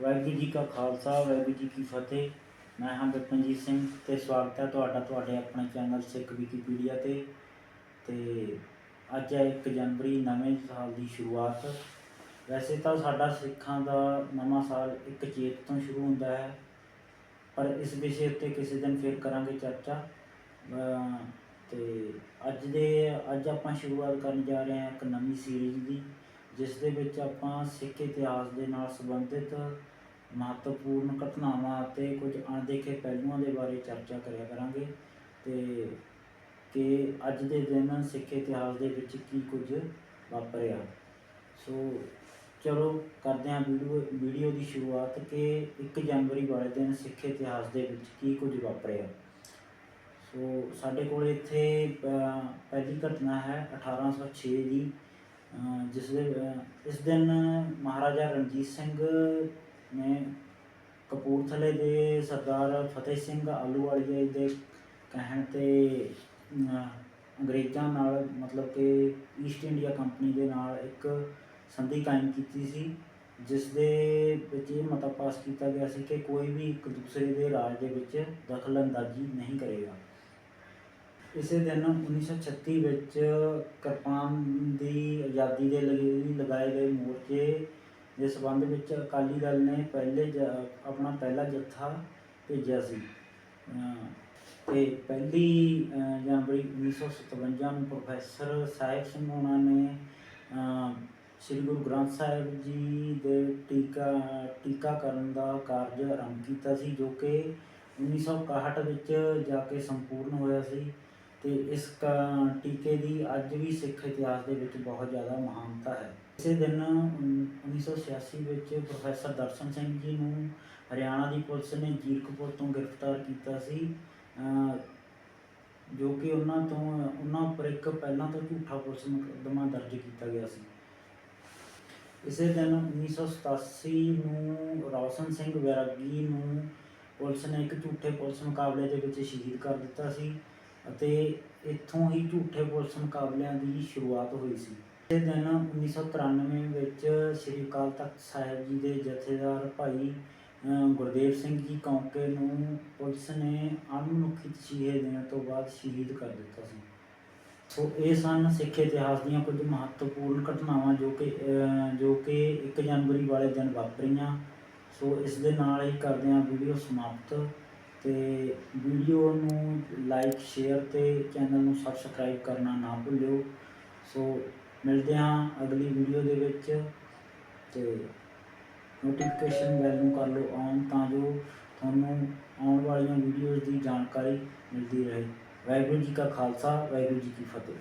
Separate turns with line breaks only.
ਵਾਹਿਗੁਰੂ ਜੀ ਕਾ ਖਾਲਸਾ, ਵਾਹਿਗੁਰੂ ਜੀ ਕੀ ਫਤਿਹ। ਮੈਂ ਹਾਂ ਬਿਪਨਜੀਤ ਸਿੰਘ ਤੇ ਸਵਾਗਤ ਹੈ ਤੁਹਾਡਾ ਤੁਹਾਡੇ ਆਪਣੇ ਚੈਨਲ ਸਿੱਖ ਵਿਕੀਪੀਡੀਆ ਤੇ। ਤੇ ਅੱਜ ਹੈ 1 ਜਨਵਰੀ, ਨਵੇਂ ਸਾਲ ਦੀ ਸ਼ੁਰੂਆਤ। ਵੈਸੇ ਤਾਂ ਸਾਡਾ ਸਿੱਖਾਂ ਦਾ ਨਵਾਂ ਸਾਲ ਇੱਕ ਚੇਤ ਤੋਂ ਸ਼ੁਰੂ ਹੁੰਦਾ ਹੈ। ਪਰ ਇਸ ਵਿਸ਼ੇ ਉੱਤੇ ਕਿਸੇ ਦਿਨ ਫਿਰ ਕਰਾਂਗੇ ਚਰਚਾ। ਅਮ ਤੇ ਅੱਜ ਦੇ, ਅੱਜ ਆਪਾਂ ਸ਼ੁਰੂਆਤ ਕਰਨ ਜਾ ਰਹੇ ਹਾਂ ਇੱਕ ਨਵੀਂ ਸੀਰੀਜ਼ ਦੀ। ਜਿਸ ਦੇ ਵਿੱਚ ਆਪਾਂ ਸਿੱਖ ਇਤਿਹਾਸ ਦੇ ਨਾਲ ਸੰਬੰਧਿਤ ਮਹੱਤਵਪੂਰਨ ਘਟਨਾਵਾਂ ਅਤੇ ਕੁਝ ਅਣਦੇਖੇ ਪਹਿਲੂਆਂ ਦੇ ਬਾਰੇ ਚਰਚਾ ਕਰਿਆ ਕਰਾਂਗੇ ਤੇ ਕਿ ਅੱਜ ਦੇ ਦਿਨ ਸਿੱਖ ਇਤਿਹਾਸ ਦੇ ਵਿੱਚ ਕੀ ਕੁਝ ਵਾਪਰਿਆ। ਸੋ ਚਲੋ ਕਰਦੇ ਹਾਂ ਵੀਡੀਓ ਵੀਡੀਓ ਦੀ ਸ਼ੁਰੂਆਤ ਕਿ 1 ਜਨਵਰੀ ਵਾਲੇ ਦਿਨ ਸਿੱਖ ਇਤਿਹਾਸ ਦੇ ਵਿੱਚ ਕੀ ਕੁਝ ਵਾਪਰਿਆ। ਸੋ ਸਾਡੇ ਕੋਲ ਇੱਥੇ ਪਹਿਲੀ ਘਟਨਾ ਹੈ 1806 ਦੀ। ਜਿਸ ਦੇ, ਇਸ ਦਿਨ ਮਹਾਰਾਜਾ ਰਣਜੀਤ ਸਿੰਘ ਨੇ ਕਪੂਰਥਲੇ ਦੇ ਸਰਦਾਰ ਫਤਿਹ ਸਿੰਘ ਆਲੂਵਾਲੀਆ ਦੇ ਕਹਿਣ ਤੇ ਅੰਗਰੇਜ਼ਾਂ ਨਾਲ ਮਤਲਬ ਕਿ ਈਸਟ ਇੰਡੀਆ ਕੰਪਨੀ ਦੇ ਨਾਲ ਇੱਕ ਸੰਧੀ ਕਾਇਮ ਕੀਤੀ ਸੀ, ਜਿਸ ਦੇ ਵਿੱਚ ਇਹ ਮਤਾ ਪਾਸ ਕੀਤਾ ਗਿਆ ਸੀ ਕਿ ਕੋਈ ਵੀ ਇੱਕ ਦੂਸਰੇ ਦੇ ਰਾਜ ਦੇ ਵਿੱਚ ਦਖਲ ਅੰਦਾਜ਼ੀ ਨਹੀਂ ਕਰੇਗਾ। ਇਸੇ ਦਿਨ 1936 ਵਿੱਚ ਕਿਰਪਾਨ ਦੀ ਆਜ਼ਾਦੀ ਦੇ ਲਈ ਲਗਾਏ ਗਏ ਮੋਰਚੇ ਦੇ ਸਬੰਧ ਵਿੱਚ ਅਕਾਲੀ ਦਲ ਨੇ ਪਹਿਲੇ ਜ- ਆਪਣਾ ਪਹਿਲਾ ਜੱਥਾ ਭੇਜਿਆ ਸੀ। ਅਹ ਤੇ ਪਹਿਲੀ, ਅਹ ਜਨਵਰੀ 1957 ਨੂੰ ਪ੍ਰੋਫੈਸਰ ਸਾਹਿਬ ਸਿੰਘ ਹੋਣਾ ਨੇ, ਅਹ ਸ੍ਰੀ ਗੁਰੂ ਗ੍ਰੰਥ ਸਾਹਿਬ ਜੀ ਦੇ ਟੀਕਾ, ਟੀਕਾਕਰਨ ਦਾ ਕਾਰਜ ਆਰੰਭ ਕੀਤਾ ਸੀ, ਜੋ ਕਿ 1961 ਵਿੱਚ ਜਾ ਕੇ ਸੰਪੂਰਨ ਹੋਇਆ ਸੀ। ਤੇ ਇਸ ਕਾ- ਟੀਕੇ ਦੀ ਅੱਜ ਵੀ ਸਿੱਖ ਇਤਿਹਾਸ ਦੇ ਵਿੱਚ ਬਹੁਤ ਜ਼ਿਆਦਾ ਮਹਾਨਤਾ ਹੈ। ਇਸੇ ਦਿਨ ਉਨ- 1986 ਵਿੱਚ ਪ੍ਰੋਫੈਸਰ ਦਰਸ਼ਨ ਸਿੰਘ ਜੀ ਨੂੰ ਹਰਿਆਣਾ ਦੀ ਪੁਲਿਸ ਨੇ ਜੀਰਕਪੁਰ ਤੋਂ ਗ੍ਰਿਫਤਾਰ ਕੀਤਾ ਸੀ। ਜੋ ਕਿ ਉਹਨਾਂ ਤੋਂ, ਉਹਨਾਂ ਉੱਪਰ ਇੱਕ ਪਹਿਲਾਂ ਤੋਂ ਝੂਠਾ ਪੁਲਿਸ ਮੁਕੱਦਮਾ ਦਰਜ ਕੀਤਾ ਗਿਆ ਸੀ। ਇਸੇ ਦਿਨ 1987 ਨੂੰ ਰੌਸ਼ਨ ਸਿੰਘ ਵੈਰਾਗੀ ਨੂੰ ਪੁਲਿਸ ਨੇ ਇੱਕ ਝੂਠੇ ਪੁਲਿਸ ਮੁਕਾਬਲੇ ਦੇ ਵਿੱਚ ਸ਼ਹੀਦ ਕਰ ਦਿੱਤਾ ਸੀ। ਅਤੇ ਇੱਥੋਂ ਹੀ ਝੂਠੇ ਪੁਲਿਸ ਮੁਕਾਬਲਿਆਂ ਦੀ ਸ਼ੁਰੂਆਤ ਹੋਈ ਸੀ। ਇਸ ਦਿਨ 1993 ਵਿੱਚ ਸ੍ਰੀ ਅਕਾਲ ਤਖਤ ਸਾਹਿਬ ਜੀ ਦੇ ਜਥੇਦਾਰ ਭਾਈ ਗੁਰਦੇਵ ਸਿੰਘ ਜੀ ਕੌਂਕੇ ਨੂੰ ਪੁਲਿਸ ਨੇ ਅਣਮਨੁੱਖੀ ਤਸੀਹੇ ਦੇਣ ਤੋਂ ਬਾਅਦ ਸ਼ਹੀਦ ਕਰ ਦਿੱਤਾ ਸੀ। ਸੋ ਇਹ ਸਨ ਸਿੱਖ ਇਤਿਹਾਸ ਦੀਆਂ ਕੁਝ ਮਹੱਤਵਪੂਰਨ ਘਟਨਾਵਾਂ ਜੋ ਕਿ ਜੋ ਕਿ 1 ਜਨਵਰੀ ਵਾਲੇ ਦਿਨ ਵਾਪਰੀਆਂ। ਸੋ ਇਸ ਦੇ ਨਾਲ ਹੀ ਕਰਦੇ ਹਾਂ ਵੀਡੀਓ ਸਮਾਪਤ। ਤੇ ਵੀਡੀਓ ਨੂੰ ਲਾਈਕ ਸ਼ੇਅਰ ਤੇ ਚੈਨਲ ਨੂੰ ਸਬਸਕ੍ਰਾਈਬ ਕਰਨਾ ਨਾ ਭੁੱਲਿਓ। ਸੋ ਮਿਲਦੇ ਹਾਂ ਅਗਲੀ ਵੀਡੀਓ ਦੇ ਵਿੱਚ ਤੇ ਨੋਟੀਫਿਕੇਸ਼ਨ ਬੈਲ ਨੂੰ ਕਰ ਲਓ ਔਨ ਤਾਂ ਜੋ ਤੁਹਾਨੂੰ ਆਉਣ ਵਾਲੀਆਂ ਵੀਡੀਓਜ਼ ਦੀ ਜਾਣਕਾਰੀ ਮਿਲਦੀ ਰਹੇ। ਵਾਹਿਗੁਰੂ ਜੀ ਕਾ ਖਾਲਸਾ, ਵਾਹਿਗੁਰੂ ਜੀ ਕੀ ਫਤਿਹ।